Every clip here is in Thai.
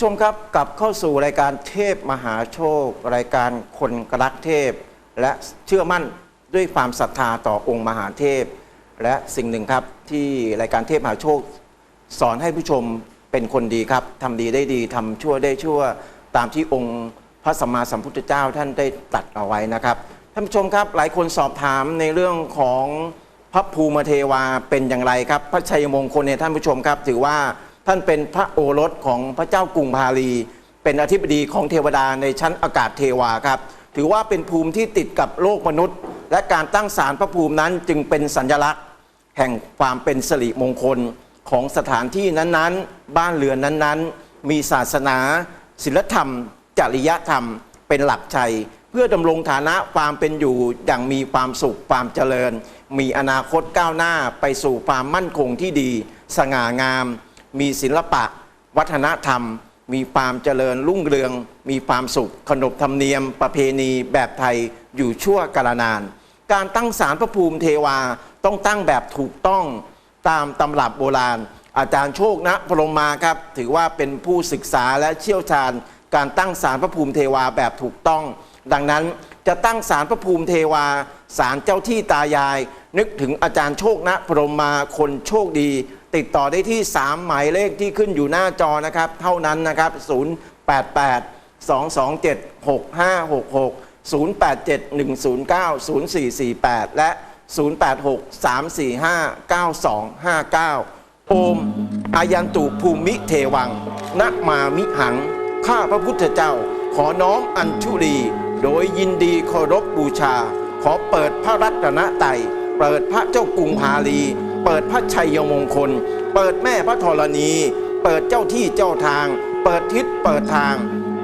ท่านผู้ชมครับกลับเข้าสู่รายการเทพมหาโชค รายการคนรักเทพ และเชื่อมั่นด้วยความศรัทธาต่อองค์มหาเทพ และสิ่งหนึ่งครับที่รายการเทพมหาโชค สอนให้ผู้ชมเป็นคนดีครับทำดีได้ดีทำชั่วได้ชั่วตามที่องค์พระสัมมาสัมพุทธเจ้าท่านได้ตัดเอาไว้นะครับท่านผู้ชมครับหลายคนสอบถามในเรื่องของพระภูมิเทวาเป็นอย่างไรครับ พระชัยมงคลเนี่ยท่านผู้ชมครับถือว่า ท่านเป็นพระโอรสของพระเจ้ากรุงพาลี เป็นอธิบดีของเทวดาในชั้นอากาศเทวาครับ ถือว่าเป็นภูมิที่ติดกับโลกมนุษย์ และการตั้งศาลพระภูมินั้นจึงเป็นสัญลักษณ์ แห่งความเป็นสิริมงคลของสถานที่นั้นๆ บ้านเรือนนั้นๆ มีศาสนา ศิลธรรม จริยธรรม เป็นหลักใจเพื่อดำรงฐานะความเป็นอยู่อย่างมีความสุขความเจริญ มีอนาคตก้าวหน้าไปสู่ความมั่นคงที่ดี สง่างาม มีศิลปะ วัฒนธรรม มีความเจริญรุ่งเรือง มีความสุข ขนบธรรมเนียม ประเพณีแบบไทยอยู่ชั่วกาลนาน การตั้งศาลพระภูมิเทวาต้องตั้งแบบถูกต้องตามตำรับโบราณ อาจารย์โชคนะพรหมมาครับ ถือว่าเป็นผู้ศึกษาและเชี่ยวชาญ การตั้งศาลพระภูมิเทวาแบบถูกต้อง ดังนั้นจะตั้งศาลพระภูมิเทวาศาลเจ้าที่ตายาย นึกถึงอาจารย์โชคนะพรหมมาคนโชคดี ติดต่อได้ที่ 3 หมายเลขที่ขึ้นอยู่หน้าจอนะครับ เท่านั้นนะครับ 088 227 6566 0871090448 และ 0863459259 โอมอายันตุภูมิเทวังนะมามิหัง ข้าพระพุทธเจ้า ขอน้อมอัญชุลี โดยยินดีเคารพบูชา ขอเปิดพระรัตนไตรัยเปิดพระเจ้ากรุงพาลี เปิดพระชัยมงคล เปิดแม่พระธรณี เปิดเจ้าที่เจ้าทาง เปิดทิศเปิดทาง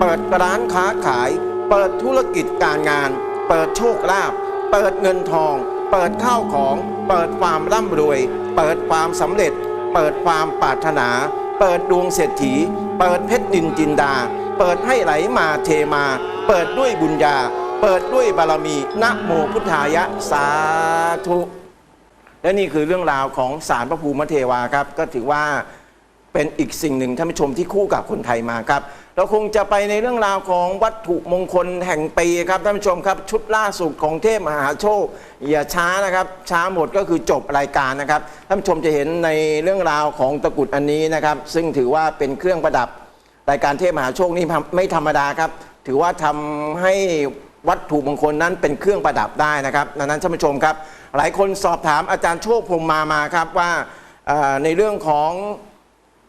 เปิดร้านค้าขาย เปิดธุรกิจการงาน เปิดโชคลาภเปิดเงินทอง เปิดข้าวของ เปิดความร่ำรวย เปิดความสำเร็จ เปิดความปรารถนา เปิดดวงเศรษฐี เปิดเพชรดินจินดา เปิดให้ไหลมาเทมา เปิดด้วยบุญญา เปิดด้วยบารมีนะโมพุทธายะสาธุ และนี่คือเรื่องราวของสารพระภูมิเทวาครับ ก็ถือว่าเป็นอีกสิ่งหนึ่งท่านผู้ชมที่คู่กับคนไทยมาครับ เราคงจะไปในเรื่องราวของวัตถุมงคลแห่งปีครับท่านผู้ชมครับ ชุดล่าสุดของเทพมหาโชค อย่าช้านะครับ ช้าหมดก็คือจบรายการนะครับท่านผู้ชมจะเห็นในเรื่องราวของตะกุดอันนี้นะครับ ซึ่งถือว่าเป็นเครื่องประดับรายการเทพมหาโชคนี่ไม่ธรรมดาครับ ถือว่าทำให้วัตถุมงคลนั้นเป็นเครื่องประดับได้นะครับดังนั้นท่านผู้ชมครับ หลายคนสอบถามอาจารย์โชคพรมมามาครับว่าในเรื่องของ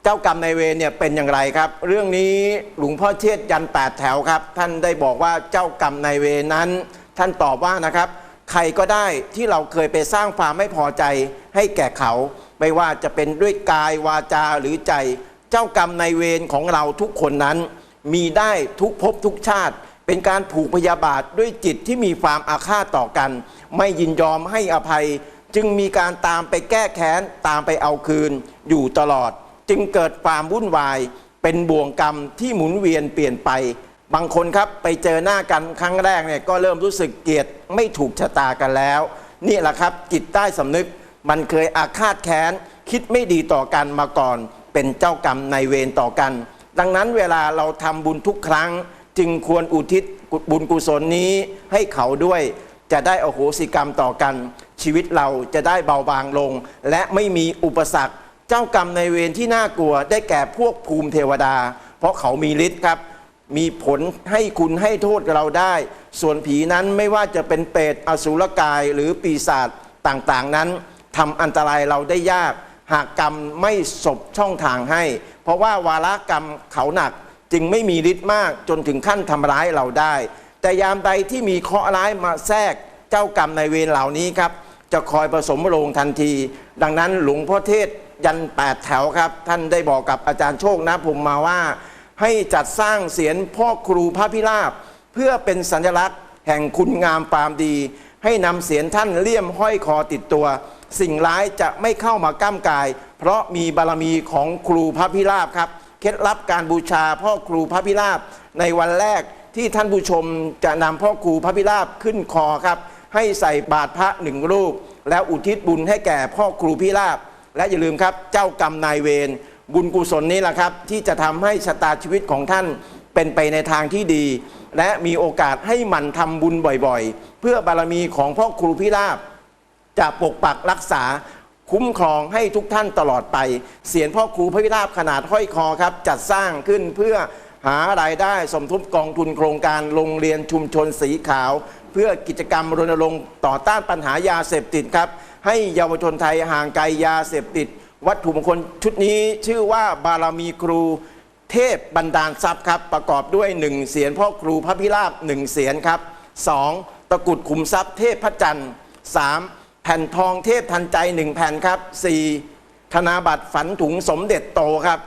เจ้ากรรมนายเวรเนี่ยเป็นอย่างไรครับ เรื่องนี้หลวงพ่อเชษยันแปดแถวครับ ท่านได้บอกว่าเจ้ากรรมนายเวรนั้น ท่านตอบว่านะครับใครก็ได้ที่เราเคยไปสร้างความไม่พอใจให้แก่เขา ไม่ว่าจะเป็นด้วยกายวาจาหรือใจ เจ้ากรรมนายเวรของเราทุกคนนั้น มีได้ทุกภพทุกชาติ เป็นการผูกพยาบาทด้วยจิตที่มีความอาฆาตต่อกัน ไม่ยินยอมให้อภัย จึงมีการตามไปแก้แค้น ตามไปเอาคืน อยู่ตลอด จึงเกิดความวุ่นวาย เป็นบ่วงกรรมที่หมุนเวียนเปลี่ยนไป บางคนครับไปเจอหน้ากันครั้งแรกเนี่ยก็เริ่มรู้สึกเกลียดไม่ถูกชะตากันแล้ว นี่แหละครับจิตใต้สำนึกมันเคยอาฆาตแค้น คิดไม่ดีต่อกันมาก่อน เป็นเจ้ากรรมในเวรต่อกัน ดังนั้นเวลาเราทำบุญทุกครั้ง จึงควรอุทิศบุญกุศลนี้ให้เขาด้วย จะได้อโหสิกรรมต่อกัน ชีวิตเราจะได้เบาบางลง และไม่มีอุปสรรค เจ้ากรรมในเวรที่น่ากลัวได้แก่พวกภูมิเทวดา เพราะเขามีฤทธิ์ครับ มีผลให้คุณให้โทษเราได้ ส่วนผีนั้นไม่ว่าจะเป็นเปรตอสุรกายหรือปีศาจต่างๆนั้นทำอันตรายเราได้ยาก หากกรรมไม่สบช่องทางให้ เพราะว่าวาระกรรมเขาหนัก จึงไม่มีฤทธิ์มากจนถึงขั้นทำร้ายเราได้ แต่ยามใดที่มีเคราะห์ร้ายมาแทรกเจ้ากรรมในเวรเหล่านี้ครับ จะคอยผสมโรงทันที ดังนั้นหลวงพ่อเทศยันแปดแถวครับ ท่านได้บอกกับอาจารย์โชคนะผมมาว่า ให้จัดสร้างเสียนพ่อครูพระพิราบ เพื่อเป็นสัญลักษณ์ แห่งคุณงามความดี ให้นำเสียนท่านเลี่ยมห้อยคอติดตัว สิ่งร้ายจะไม่เข้ามาก้ามกาย เพราะมีบารมีของครูพระพิราบครับ ล็ดลับการบูชาพ่อครูพระพิราบในวันแรกที่ท่านผู้ชมจะนำพ่อครูพระพิราบขึ้นคอครับ ให้ใส่บาตรพระหนึ่งรูป แล้วอุทิศบุญให้แก่พ่อครูพิราบ และอย่าลืมครับเจ้ากรรมนายเวรบุญกุศลนี้แหละครับ ที่จะทำให้ชะตาชีวิตของท่านเป็นไปในทางที่ดี และมีโอกาสให้หมั่นทำบุญบ่อยๆ เพื่อบารมีของพ่อครูพิราบจะปกปักรักษา คุ้มครองให้ทุกท่านตลอดไป เสียงพ่อครูพระพิราบขนาดห้อยคอครับ จัดสร้างขึ้นเพื่อหารายได้สมทบกองทุนโครงการโรงเรียนชุมชนสีขาว เพื่อกิจกรรมรณรงค์ต่อต้านปัญหายาเสพติดครับ ให้เยาวชนไทยห่างไกลยาเสพติด วัตถุมงคลชุดนี้ชื่อว่าบารมีครูเทพบันดาลทรัพย์ครับ ประกอบด้วย 1 เสียนพ่อครูพระพิราบ1เสียนครับ 2. ตะกรุดขุมทรัพย์เทพพระจันทร์ 3. แผ่นทองเทพทันใจ1แผ่นครับ 4. ธนาบัตรฝันถุงสมเด็จโตครับ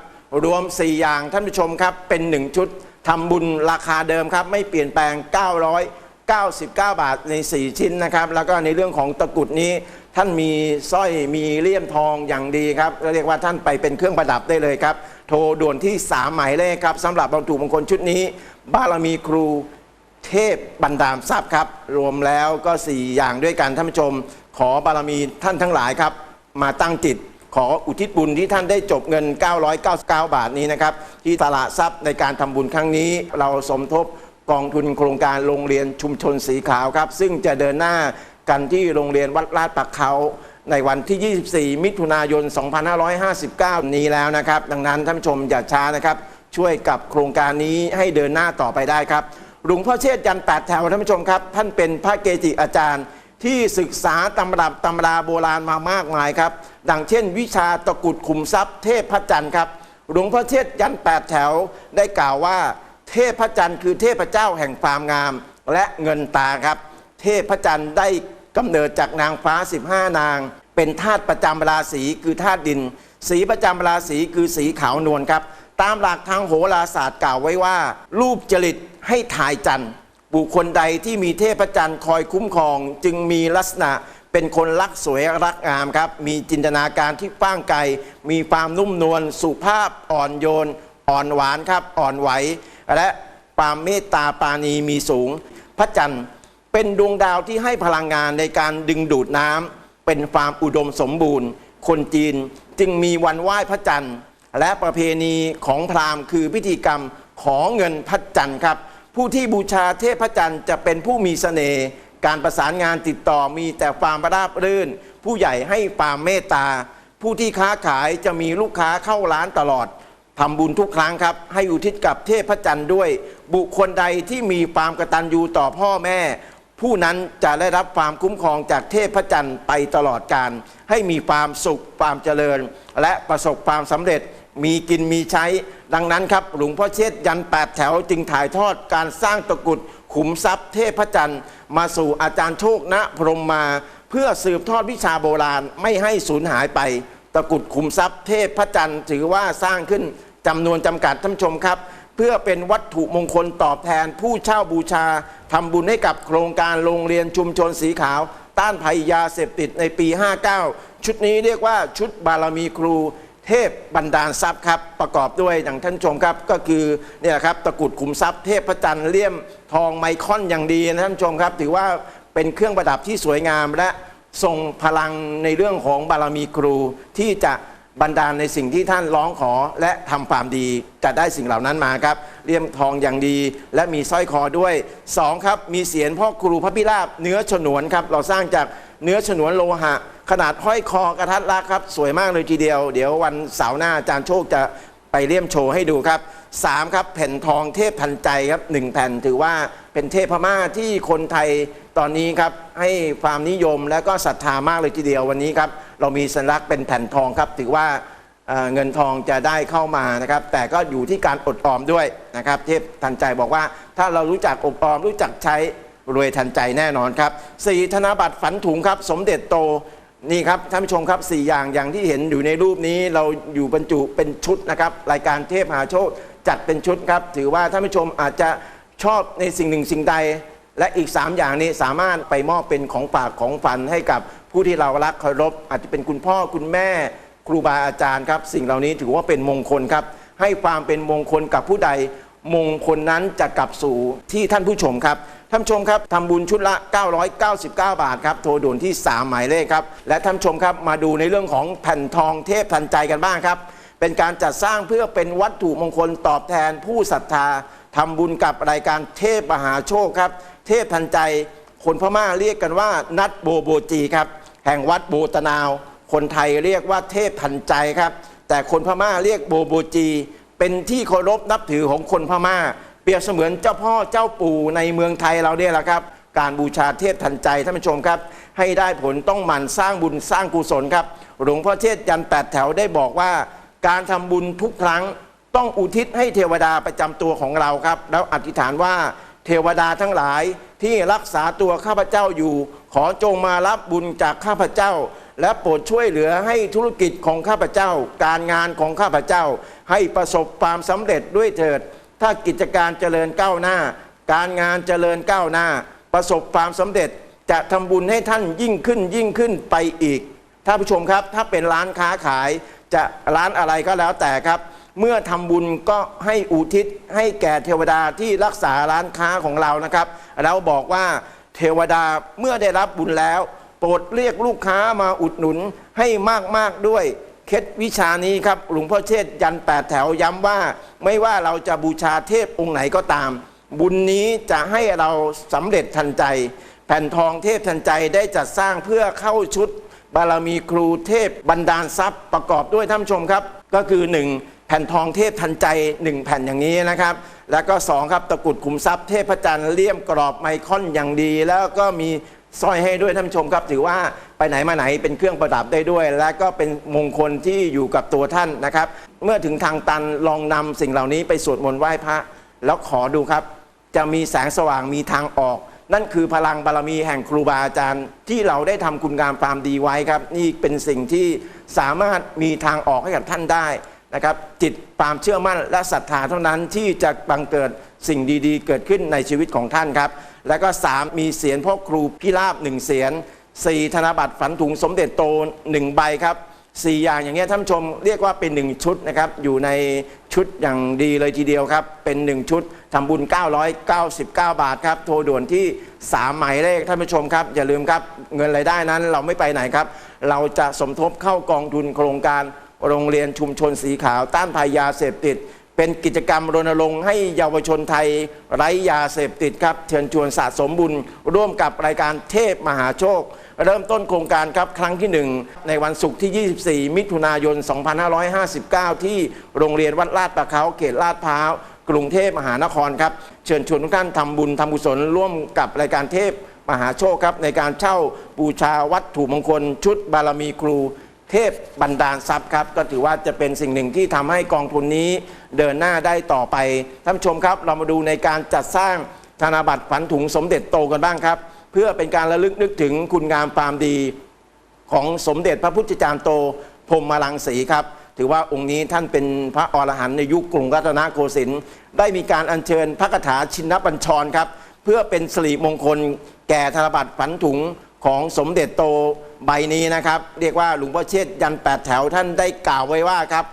รวม 4 อย่างท่านผู้ชมครับ เป็น 1 ชุดทำบุญราคาเดิมครับ ไม่เปลี่ยนแปลง 999 บาทใน 4 ชิ้นนะครับ แล้วก็ในเรื่องของตะกรุดนี้ท่านมีสร้อยมีเลี่ยมทองอย่างดีครับเรียกว่าท่านไปเป็นเครื่องประดับได้เลยครับ โทรด่วนที่ 3 หมายเลขครับสำหรับบรรทุมงคลชุดนี้บารมีครูเทพบันดาลทรัพย์ครับ รวมแล้วก็ 4 อย่างด้วยกันท่านผู้ชม ขอบารมีท่านทั้งหลายครับ มาตั้งจิตขออุทิศบุญที่ท่านได้จบเงิน 999 บาทนี้นะครับ ที่ตลาดทรัพย์ในการทำบุญครั้งนี้ เราสมทบกองทุนโครงการโรงเรียนชุมชนสีขาวครับ ซึ่งจะเดินหน้ากันที่โรงเรียนวัดลาดปักเขาในวันที่ 24 มิถุนายน 2559 นี้แล้วนะครับ ดังนั้นท่านผู้ชมอย่าช้านะครับ ช่วยกับโครงการนี้ให้เดินหน้าต่อไปได้ครับหลวงพ่อเชษยันแปดแถวท่านผู้ชมครับ ท่านเป็นพระเกจิอาจารย์ ที่ศึกษาตำรับตำราโบราณมามากมายครับ ดังเช่น วิชาตะกุดขุมทรัพย์เทพพระจันทร์ครับ หลวงพ่อเชษฐ์ยันแปดแถวได้กล่าวว่า เทพพระจันทร์คือเทพเจ้าแห่งความงาม และเงินตาครับ เทพพระจันทร์ได้กำเนิดจากนางฟ้า 15 นาง เป็นธาตุประจำราศีคือธาตุดิน สีประจำราศีคือสีขาวนวลครับ ตามหลักทางโหราศาสตร์กล่าวไว้ว่า รูปจริตให้ถ่ายจันทร์ บุคคลใดที่มีเทพจันทร์คอยคุ้มครอง จึงมีลักษณะเป็นคนรักสวยรักงามครับ มีจินตนาการที่กว้างไกล มีความนุ่มนวลสุภาพอ่อนโยน อ่อนหวานครับอ่อนไหว และความเมตตาปาณีมีสูง พระจันทร์เป็นดวงดาวที่ให้พลังงานในการดึงดูดน้ำเป็นความอุดมสมบูรณ์ คนจีนจึงมีวันไหว้พระจันทร์ และประเพณีของพราหมณ์คือพิธีกรรมขอเงินพระจันทร์ครับ ผู้ที่บูชาเทพจันทร์จะเป็นผู้มีเสน่ห์การประสานงานติดต่อมีแต่ความราบรื่น ผู้ใหญ่ให้ความเมตตา ผู้ที่ค้าขายจะมีลูกค้าเข้าร้านตลอดทำบุญทุกครั้งครับ ให้อุทิศกับเทพจันทร์ด้วย บุคคลใดที่มีความกตัญญูต่อพ่อแม่ ผู้นั้นจะได้รับความคุ้มครองจากเทพจันทร์ไปตลอดการ ให้มีความสุขความเจริญ และประสบความสำเร็จมีกินมีใช้ ดังนั้นครับหลวงพ่อเชษยันแปดแถวจึงถ่ายทอดการสร้างตะกุดขุมทรัพย์เทพจันทร์ มาสู่อาจารย์โชคณพรมมา เพื่อสืบทอดวิชาโบราณไม่ให้สูญหายไปตะกุดขุมทรัพย์เทพจันทร์ถือว่าสร้างขึ้นจำนวนจำกัดท่านชมครับ พื่อเป็นวัตถุมงคลตอบแทนผู้เช่าบูชาทำบุญให้กับโครงการโรงเรียนชุมชนสีขาว ต้านภัยยาเสพติดในปี 59 ชุดนี้เรียกว่าชุดบารมีครู เทพบันดาลทรัพย์ครับ ประกอบด้วยอย่างท่านชมครับก็คือเนี่ยครับตะกรุดขุมทรัพย์เทพพระจันทร์เลี่ยมทองไมคอนอย่างดีนะท่านชมครับ ถือว่าเป็นเครื่องประดับที่สวยงามและทรงพลังในเรื่องของบารมีครูที่จะ บันดาลในสิ่งที่ท่านร้องขอและทำความดีจะได้สิ่งเหล่านั้นมาครับเลี่ยมทองอย่างดี และมีสร้อยคอด้วยสองครับ มีเสียนพ่อครูพระพิราบเนื้อฉนวนครับเราสร้างจากเนื้อฉนวนโลหะ ขนาดห้อยคอกระทัดรัดครับ สวยมากเลยทีเดียว เดี๋ยววันเสาร์หน้าอาจารย์โชคจะไปเลี่ยมโชว์ให้ดูครับสามครับแผ่นทองเทพทันใจครับหนึ่งแผ่นถือว่าเป็นเทพพม่าที่คนไทยตอนนี้ครับให้ความนิยมและก็ศรัทธามากเลยทีเดียววันนี้ครับ เรามีสัญลักษณ์เป็นแผ่นทองครับ ถือว่าเงินทองจะได้เข้ามานะครับ แต่ก็อยู่ที่การอดออมด้วยนะครับเทพทันใจบอกว่า ถ้าเรารู้จักอดออมรู้จักใช้รวยทันใจแน่นอนครับสี่ธนบัตรฝันถุงครับ สมเด็จโตนี่ครับท่านผู้ชมครับสี่อย่างอย่างที่เห็นอยู่ในรูปนี้เราอยู่บรรจุเป็นชุดนะครับรายการเทพหาโชคจัดเป็นชุดครับ ถือว่าท่านผู้ชมอาจจะชอบในสิ่งหนึ่งสิ่งใด และอีก 3 อย่างนี้สามารถไปมอบเป็นของฝากของฝันให้กับ ผู้ที่เรารักเคารพอาจจะเป็นคุณพ่อคุณแม่ครูบาอาจารย์ครับ สิ่งเหล่านี้ถือว่าเป็นมงคลครับ ให้ความเป็นมงคลกับผู้ใด มงคลนั้นจะกลับสู่ที่ท่านผู้ชมครับท่านชมครับทำบุญชุดละ 999 บาทครับโทรด่วนที่ 3 หมายเลขครับ และท่านชมครับมาดูในเรื่องของแผ่นทองเทพทันใจกันบ้างครับ เป็นการจัดสร้างเพื่อเป็นวัตถุมงคลตอบแทนผู้ศรัทธาทำบุญกับรายการเทพมหาโชคครับ เทพทันใจคนพม่าเรียกกันว่านัดโบโบจีครับ แห่งวัดโบตนาว คนไทยเรียกว่าเทพทันใจครับ แต่คนพม่าเรียกโบโบจี เป็นที่เคารพนับถือของคนพม่า เปรียบเสมือนเจ้าพ่อเจ้าปู่ในเมืองไทยเราเนี่ยแหละครับ การบูชาเทพทันใจท่านผู้ชมครับ ให้ได้ผลต้องหมั่นสร้างบุญสร้างกุศลครับ หลวงพ่อเชษฐ์ยันแปดแถวได้บอกว่า การทำบุญทุกครั้งต้องอุทิศให้เทวดาประจำตัวของเราครับ แล้วอธิษฐานว่าเทวดาทั้งหลายที่รักษาตัวข้าพเจ้าอยู่ ขอจงมารับบุญจากข้าพเจ้า และโปรดช่วยเหลือให้ธุรกิจของข้าพเจ้า การงานของข้าพเจ้า ให้ประสบความสำเร็จด้วยเถิด ถ้ากิจการเจริญก้าวหน้า การงานเจริญก้าวหน้า ประสบความสำเร็จจะทำบุญให้ท่านยิ่งขึ้นยิ่งขึ้นไปอีกท่านผู้ชมครับ ถ้าเป็นร้านค้าขายจะร้านอะไรก็แล้วแต่ครับ เมื่อทำบุญก็ให้อุทิศให้แก่เทวดาที่รักษาร้านค้าของเรานะครับ เราบอกว่า เทวดาเมื่อได้รับบุญแล้ว โปรดเรียกลูกค้ามาอุดหนุนให้มากๆด้วยเคล็ดวิชานี้ครับหลวงพ่อเชษฐ์ยันแปดแถวย้ำว่า ไม่ว่าเราจะบูชาเทพองค์ไหนก็ตาม บุญนี้จะให้เราสำเร็จทันใจ แผ่นทองเทพทันใจได้จัดสร้างเพื่อเข้าชุดบารมีครูเทพบรรดาลทรัพย์ประกอบด้วยท่านชมครับ ก็คือ 1 แผ่นทองเทพทันใจ 1 แผ่นอย่างนี้นะครับ แล้วก็ 2 ครับตะกุดขุมทรัพย์เทพจันทร์เลี่ยมกรอบไมคอนอย่างดี แล้วก็มีสร้อยให้ด้วยท่านชมครับ ถือว่าไปไหนมาไหนเป็นเครื่องประดับได้ด้วย และก็เป็นมงคลที่อยู่กับตัวท่านนะครับ เมื่อถึงทางตันลองนำสิ่งเหล่านี้ไปสวดมนต์ไหว้พระ แล้วขอดูครับ จะมีแสงสว่างมีทางออก นั่นคือพลังบารมีแห่งครูบาอาจารย์ ที่เราได้ทำคุณงามความดีไว้ครับ นี่เป็นสิ่งที่สามารถมีทางออกให้กับท่านได้ นะครับจิตความเชื่อมั่นและศรัทธาเท่านั้นที่จะบังเกิดสิ่งดีๆ เกิดขึ้นในชีวิตของท่านครับ แล้วก็ 3 มีเสียงพ่อครูพิราบหนึ่งเสียน4ธนบัตรฝันถุงสมเด็จโตหนึ่งใบครับสี่อย่างอย่างเงี้ยท่านชมเรียกว่าเป็นหนึ่งชุดนะครับอยู่ในชุดอย่างดีเลยทีเดียวครับ เป็นหนึ่งชุดทำบุญ 999 บาทครับ โทรด่วนที่ 3 หมายเลขท่านผู้ชมครับ อย่าลืมครับเงินรายได้นั้นเราไม่ไปไหนครับ เราจะสมทบเข้ากองทุนโครงการ โรงเรียนชุมชนสีขาวต้านภัยยาเสพติด เป็นกิจกรรมรณรงค์ให้เยาวชนไทยไร้ยาเสพติดครับ เชิญชวนสะสมบุญ ร่วมกับรายการเทพมหาโชค เริ่มต้นโครงการครับครั้งที่ 1 ในวันศุกร์ที่ 24 มิถุนายน 2559 ที่โรงเรียนวัดลาดประเขาเขตลาดพร้าวกรุงเทพมหานครครับ เชิญชวนทุกท่านทำบุญทำกุศลร่วมกับรายการเทพมหาโชคครับ ในการเช่าบูชาวัตถุมงคลชุดบารมีครู เทพบันดาลทรัพย์ครับ ก็ถือว่าจะเป็นสิ่งหนึ่งที่ทำให้กองทุนนี้เดินหน้าได้ต่อไปท่านผู้ชมครับ เรามาดูในการจัดสร้างธนบัตรฝันถุงสมเด็จโตกันบ้างครับ เพื่อเป็นการระลึกนึกถึงคุณงามความดี ของสมเด็จพระพุทธจารย์โตพรหมรังสีครับ ถือว่าองค์นี้ท่านเป็นพระอรหันต์ในยุคกรุงรัตนโกสินทร์ได้มีการอัญเชิญพระคาถาชินบัญชรครับ เพื่อเป็นสิริมงคล แก่ธนบัตรฝันถุง ของสมเด็จโตใบนี้นะครับ เรียกว่าหลวงพ่อเชษยันแปดแถวท่านได้กล่าวไว้ว่าครับ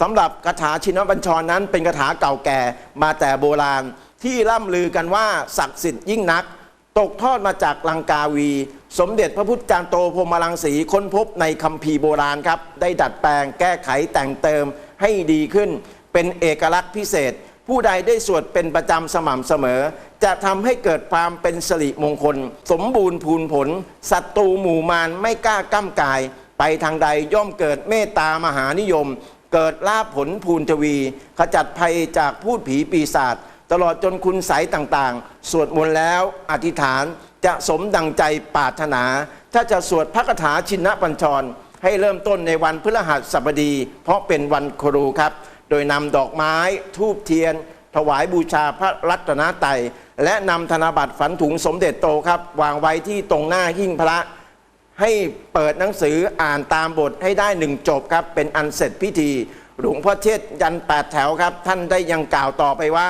สำหรับคาถาชินบัญชรนั้น เป็นคาถาเก่าแก่มาแต่โบราณ ที่ล่ำลือกันว่าศักดิ์สิทธิ์ยิ่งนัก ตกทอดมาจากลังกาวี สมเด็จพระพุทธจารย์โตพรมรังสีค้นพบในคัมภีร์โบราณครับ ได้ดัดแปลงแก้ไขแต่งเติมให้ดีขึ้น เป็นเอกลักษณ์พิเศษ ผู้ใดได้สวดเป็นประจำสม่ำเสมอ จะทำให้เกิดความเป็นสิริมงคล สมบูรณ์พูนผลศัตรูหมู่มารไม่กล้าก้ำกาย ไปทางใดย่อมเกิดเมตตามหานิยม เกิดลาภผลภูนทวี ขจัดภัยจากพูดผีปีศาจตลอดจนคุณใสยต่างๆ สวดมนต์แล้วอธิษฐานจะสมดังใจปรารถนา ถ้าจะสวดพระคาถาชินปัญชร ให้เริ่มต้นในวันพฤหัสบดี เพราะเป็นวันครูครับ โดยนำดอกไม้ทูบเทียน ถวายบูชาพระรัตนตรัยและนำธนบัตรฝันถุงสมเด็จโตครับ วางไว้ที่ตรงหน้าหิ้งพระให้เปิดหนังสืออ่านตามบทให้ได้หนึ่งจบครับ เป็นอันเสร็จพิธี หลวงพ่อเทศยันแปดแถวครับ ท่านได้ยังกล่าวต่อไปว่า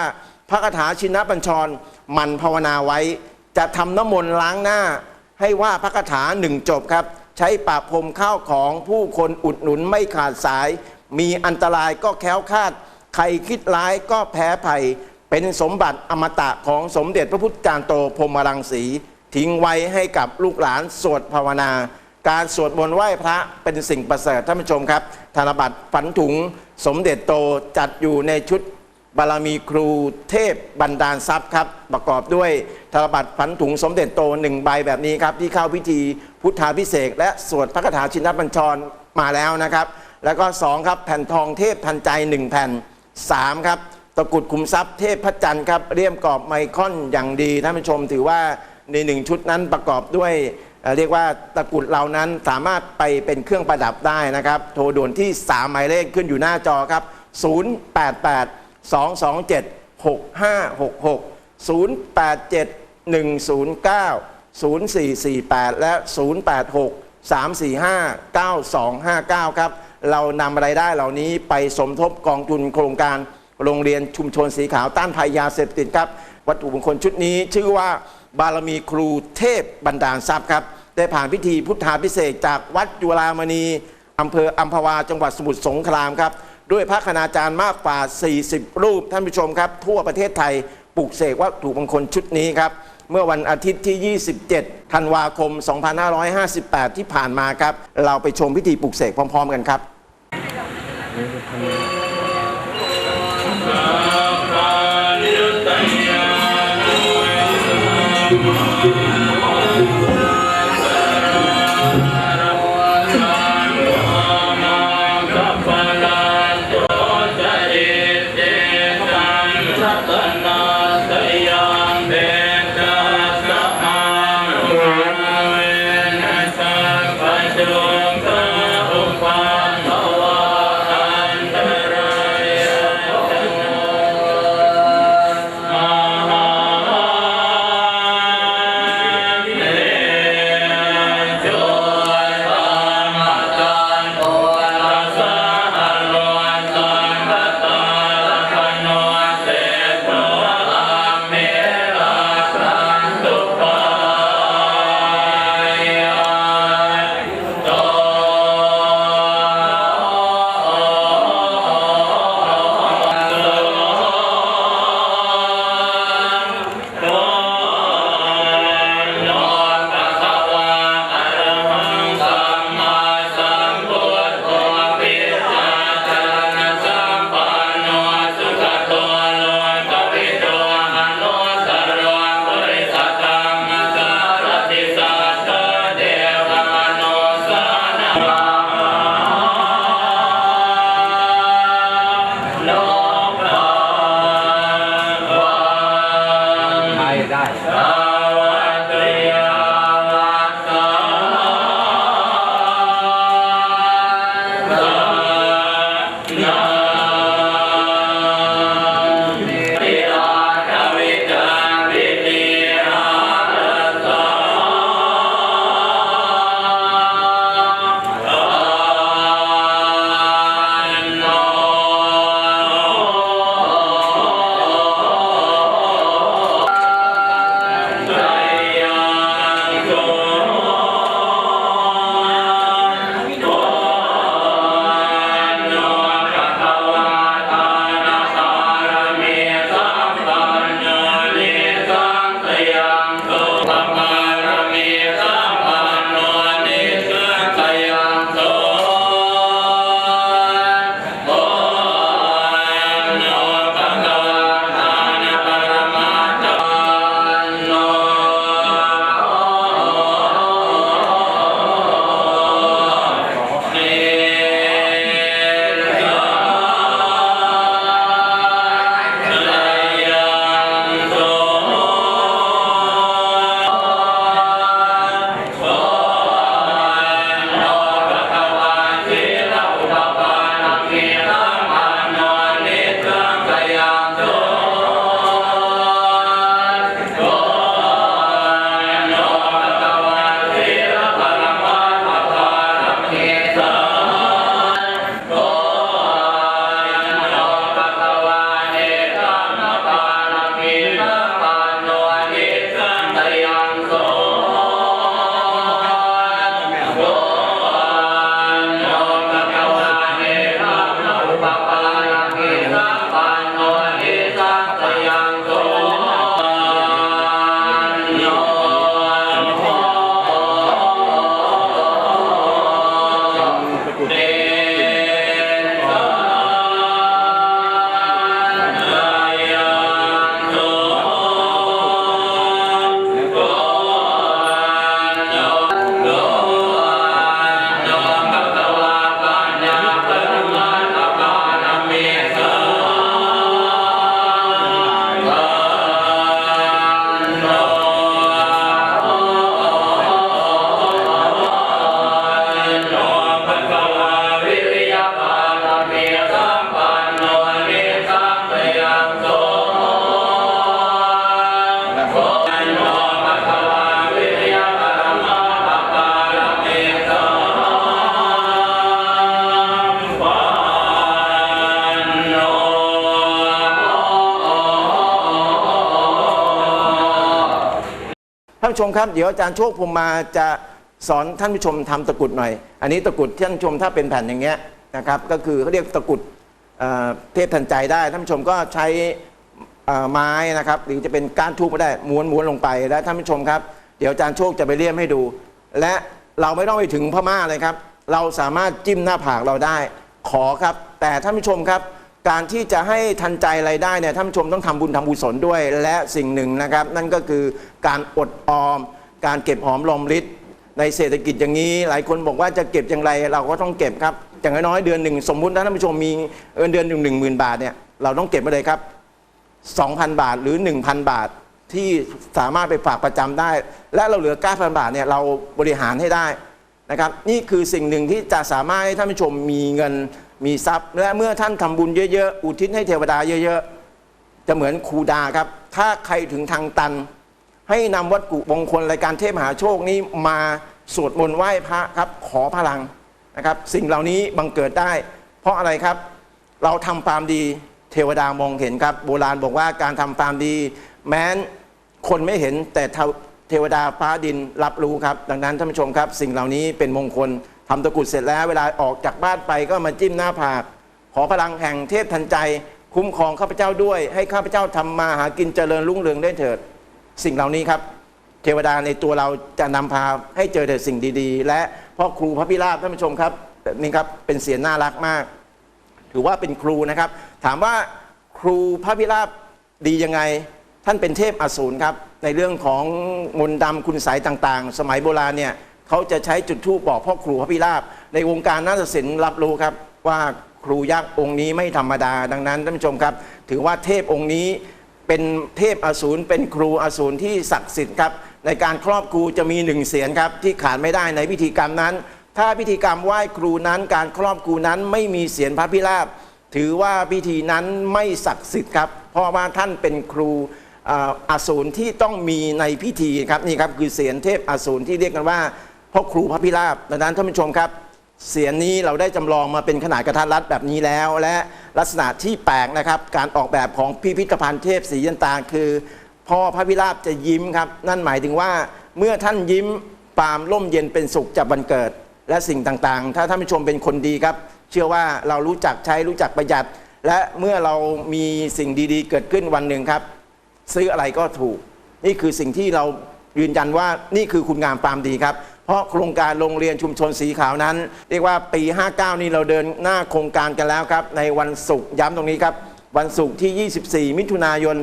พระคาถาชินบัญชรมันภาวนาไว้ จะทำน้ำมนต์ล้างหน้า ให้ว่าพระคาถาหนึ่งจบครับ ใช้ปาบพรมข้าวของผู้คนอุดหนุนไม่ขาดสาย มีอันตรายก็แคล้วคลาด ใครคิดร้ายก็แพ้ภัย เป็นสมบัติอมตะของสมเด็จพระพุทธจารย์โตพรมรังสี ทิ้งไว้ให้กับลูกหลานสวดภาวนา การสวดมนต์ไหว้พระเป็นสิ่งประเสริฐท่านผู้ชมครับ ธนบัตรฝันถุงสมเด็จโตจัดอยู่ในชุดบารมีครูเทพบันดาลทรัพย์ครับ ประกอบด้วยธนบัตรฝันถุงสมเด็จโตหนึ่งใบแบบนี้ครับ ที่เข้าพิธีพุทธาพิเศษและสวดพระคาถาชินบัญชรมาแล้วนะครับ แล้วก็2ครับแผ่นทองเทพทันใจ 1 แผ่น3ครับตะกุดคุมทรัพย์เทพพระจันทร์ครับเรียมกรอบไมคอนอย่างดีท่านผู้ชมถือว่าในหนึ่งชุดนั้นประกอบด้วยเรียกว่าตะกุดเหล่านั้นสามารถไปเป็นเครื่องประดับได้นะครับ โทรด่วนที่ 3 หมายเลขขึ้นอยู่หน้าจอครับ 088 227 6566 087 109 0448 และ 086 345 9259 ครับ เรานำรายได้เหล่านี้ไปสมทบกองทุนโครงการโรงเรียนชุมชนสีขาวต้านภัยยาเสพติดครับ วัตถุมงคลชุดนี้ชื่อว่าบารมีครูเทพบันดาลทรัพย์ครับได้ผ่านพิธีพุทธาพิเศษจากวัดจุฬามณีอำเภออัมพวาจังหวัดสมุทรสงครามครับ ด้วยพระคณาจารย์มากกว่า 40 รูปท่านผู้ชมครับ ทั่วประเทศไทยปลุกเสกวัตถุมงคลชุดนี้ครับ เมื่อวันอาทิตย์ที่ 27 ธันวาคม 2558 ที่ผ่านมาครับ เราไปชมพิธีปลุกเสกพร้อม ๆ กันครับ เได้านผู้ชมครับ เดี๋ยวอาจารย์โชคภูมิมาจะสอนท่านผู้ชมทำตะกุดหน่อย อันนี้ตะกุดท่านผู้ชมถ้าเป็นแผ่นอย่างเงี้ยนะครับ ก็คือเขาเรียกตะกุดเทพทันใจได้ท่านผู้ชมก็ใช้ไม้นะครับ หรือจะเป็นก้านทูบก็ได้ม้วนม้วนลงไปและท่านผู้ชมครับ เดี๋ยวอาจารย์โชคจะไปเลี่ยมให้ดู และเราไม่ต้องไปถึงพม่าเลยครับ เราสามารถจิ้มหน้าผากเราได้ ขอครับ แต่ท่านผู้ชมครับ การที่จะให้ทันใจอะไรได้เนี่ยท่านผู้ชมต้องทำบุญทำบุญสนด้วย และสิ่งหนึ่งนะครับ นั่นก็คือการอดออม การเก็บหอมรอมริบในเศรษฐกิจอย่างนี้ หลายคนบอกว่าจะเก็บอย่างไรเราก็ต้องเก็บครับ อย่างน้อยๆเดือนหนึ่งสมมุติถ้าท่านผู้ชมมีเงินเดือนหนึ่งหนึ่งหมื่นบาทเนี่ยเราต้องเก็บไว้เลยครับ 2,000 บาทหรือ 1,000 บาทที่สามารถไปฝากประจำได้ และเราเหลือ 9,000 บาทเนี่ยเราบริหารให้ได้นะครับ นี่คือสิ่งหนึ่งที่จะสามารถให้ท่านผู้ชมมีเงิน มีทรัพย์และเมื่อท่านทำบุญเยอะๆ อุทิศให้เทวดาเยอะๆ จะเหมือนครูดาครับ ถ้าใครถึงทางตัน ให้นำวัตถุมงคลรายการเทพมหาโชคนี้มาสวดมนต์ไหว้พระครับ ขอพลังนะครับ สิ่งเหล่านี้บังเกิดได้ เพราะอะไรครับ เราทำความดีเทวดามองเห็นครับ โบราณบอกว่าการทำความดี แม้นคนไม่เห็นแต่เทวเทวดาฟ้าดินรับรู้ครับ ดังนั้นท่านผู้ชมครับ สิ่งเหล่านี้เป็นมงคล ทำตะกรุดเสร็จแล้วเวลาออกจากบ้านไปก็มาจิ้มหน้าผาก ขอพลังแห่งเทพทันใจ คุ้มครองข้าพเจ้าด้วย ให้ข้าพเจ้าทำมาหากินเจริญรุ่งเรืองได้เถิด สิ่งเหล่านี้ครับ เทวดาในตัวเราจะนำพาให้เจอแต่สิ่งดีๆ และพ่อครูพระพิราบท่านผู้ชมครับนี่ครับเป็นเสียงน่ารักมาก ถือว่าเป็นครูนะครับ ถามว่าครูพระพิราบดียังไงท่านเป็นเทพอสูรครับในเรื่องของมนต์ดำคุณไสยต่างๆ สมัยโบราณเนี่ย เขาจะใช้จุดธูปบอกพ่อครูพระพิราบ ในวงการนาฏศิลป์รับรู้ครับว่าครูยักษ์องค์นี้ไม่ธรรมดา ดังนั้นท่านผู้ชมครับ ถือว่าเทพองค์นี้เป็นเทพอสูรเป็นครูอสูรที่ศักดิ์สิทธิ์ครับในการครอบครูจะมีหนึ่งเสียงครับที่ขาดไม่ได้ในพิธีกรรมนั้น ถ้าพิธีกรรมไหว้ครูนั้น การครอบครูนั้นไม่มีเสียงพระพิราบ ถือว่าพิธีนั้นไม่ศักดิ์สิทธิ์ครับ เพราะว่าท่านเป็นครูอ่าอสูรที่ต้องมีในพิธีครับนี่ครับคือเสียงเทพอสูรที่เรียกกันว่า พ่อครูพระพิราบดังนั้นท่านผู้ชมครับ เสียงนี้เราได้จำลองมาเป็นขนาดกระทัดรัดแบบนี้แล้ว และลักษณะที่แปลกนะครับ การออกแบบของพิพิธภัณฑ์เทพศรียันตาคือ พ่อพระพิราบจะยิ้มครับ นั่นหมายถึงว่าเมื่อท่านยิ้มปาล์มร่มเย็นเป็นสุขจากวันเกิด และสิ่งต่างๆ ถ้าท่านผู้ชมเป็นคนดีครับ เชื่อว่าเรารู้จักใช้รู้จักประหยัด และเมื่อเรามีสิ่งดีๆ เกิดขึ้นวันหนึ่งครับ ซื้ออะไรก็ถูก นี่คือสิ่งที่เรา ยืนยันว่านี่คือคุณงามความดีครับ เพราะโครงการโรงเรียนชุมชนสีขาวนั้น เรียกว่าปี 59 นี้เราเดินหน้าโครงการกันแล้วครับ ในวันศุกร์ย้ำตรงนี้ครับ วันศุกร์ที่ 24 มิถุนายน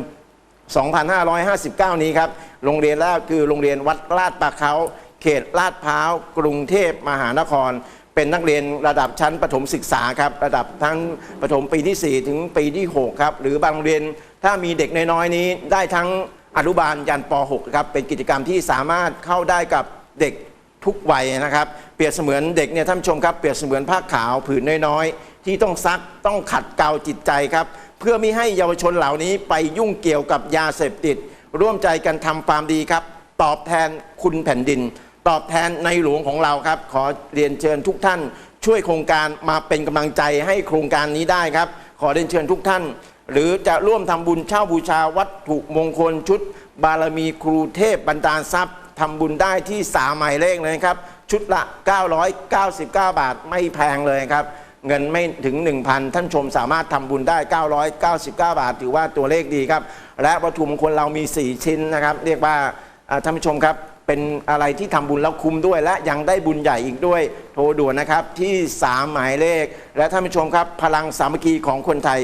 2559 นี้ครับ โรงเรียนแรกคือโรงเรียนวัดลาดปะเขาเขตลาดพร้าว กรุงเทพมหานคร เป็นนักเรียนระดับชั้นประถมศึกษาครับ ระดับทั้งประถมปีที่ 4 ถึงปีที่ 6 ครับ หรือบางโรงเรียนถ้ามีเด็กน้อยๆนี้ได้ทั้ง อนุบาลยันป .6 ครับเป็นกิจกรรมที่สามารถเข้าได้กับเด็กทุกวัยนะครับ เปรียบเสมือนเด็กเนี่ยท่านชมครับเปรียบเสมือนผ้าขาวผืนน้อยๆ ที่ต้องซักต้องขัดเกลาจิตใจครับ เพื่อไม่ให้เยาวชนเหล่านี้ไปยุ่งเกี่ยวกับยาเสพติด ร่วมใจกันทำความดีครับ ตอบแทนคุณแผ่นดิน ตอบแทนในหลวงของเราครับ ขอเรียนเชิญทุกท่าน ช่วยโครงการมาเป็นกำลังใจให้โครงการนี้ได้ครับ ขอเรียนเชิญทุกท่าน หรือจะร่วมทำบุญเช่าบูชาวัตถุมงคลชุด บารมีครูเทพบรรดาลทรัพย์ทำบุญได้ที่สามหมายเลขเลยนะครับ ชุดละ 999 บาทไม่แพงเลยครับ เงินไม่ถึง 1,000 ท่านชมสามารถทำบุญได้ 999 บาท ถือว่าตัวเลขดีครับ และวัตถุมงคลเรามี 4 ชิ้นนะครับ เรียกว่าอ่าท่านผู้ชมครับ เป็นอะไรที่ทำบุญแล้วคุ้มด้วย และยังได้บุญใหญ่อีกด้วย โทรด่วนนะครับที่ 3 หมายเลข และท่านผู้ชมครับ พลังสามัคคีของคนไทย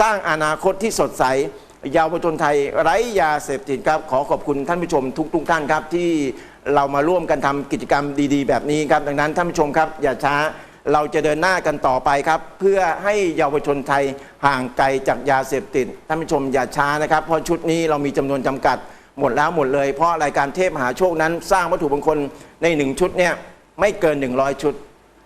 สร้างอนาคตที่สดใสเยาวชนไทยไร้ยาเสพติดครับขอขอบคุณท่านผู้ชมทุกๆท่านครับ ที่เรามาร่วมกันทำกิจกรรมดี ๆ แบบนี้ครับดังนั้นท่านผู้ชมครับ อย่าช้าเราจะเดินหน้ากันต่อไปครับ เพื่อให้เยาวชนไทยห่างไกลจากยาเสพติดท่านผู้ชมอย่าช้านะครับเพราะชุดนี้เรามีจำนวนจำกัดหมดแล้วหมดเลย เพราะรายการเทพมหาโชคนั้น สร้างวัตถุมงคลในหนึ่งชุดเนี่ยไม่เกิน 100 ชุด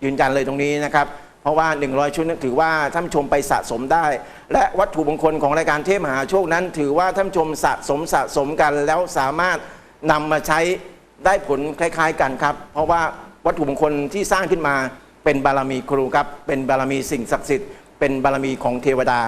ยืนยันเลยตรงนี้นะครับ ราะว่า 100 ชุดนั้นถือว่าท่านผู้ชมไปสะสมได้ และวัตถุมงคลของรายการเทพมหาโชคนั้น ถือว่าท่านผู้ชมสะสมสะสมกัน แล้วสามารถนำมาใช้ได้ผลคล้าย ๆกันครับ เพราะว่าวัตถุมงคลที่สร้างขึ้นมาเป็นบารมีครูครับ เป็นบารมีสิ่งศักดิ์สิทธิ์ เป็นบารมีของเทวดา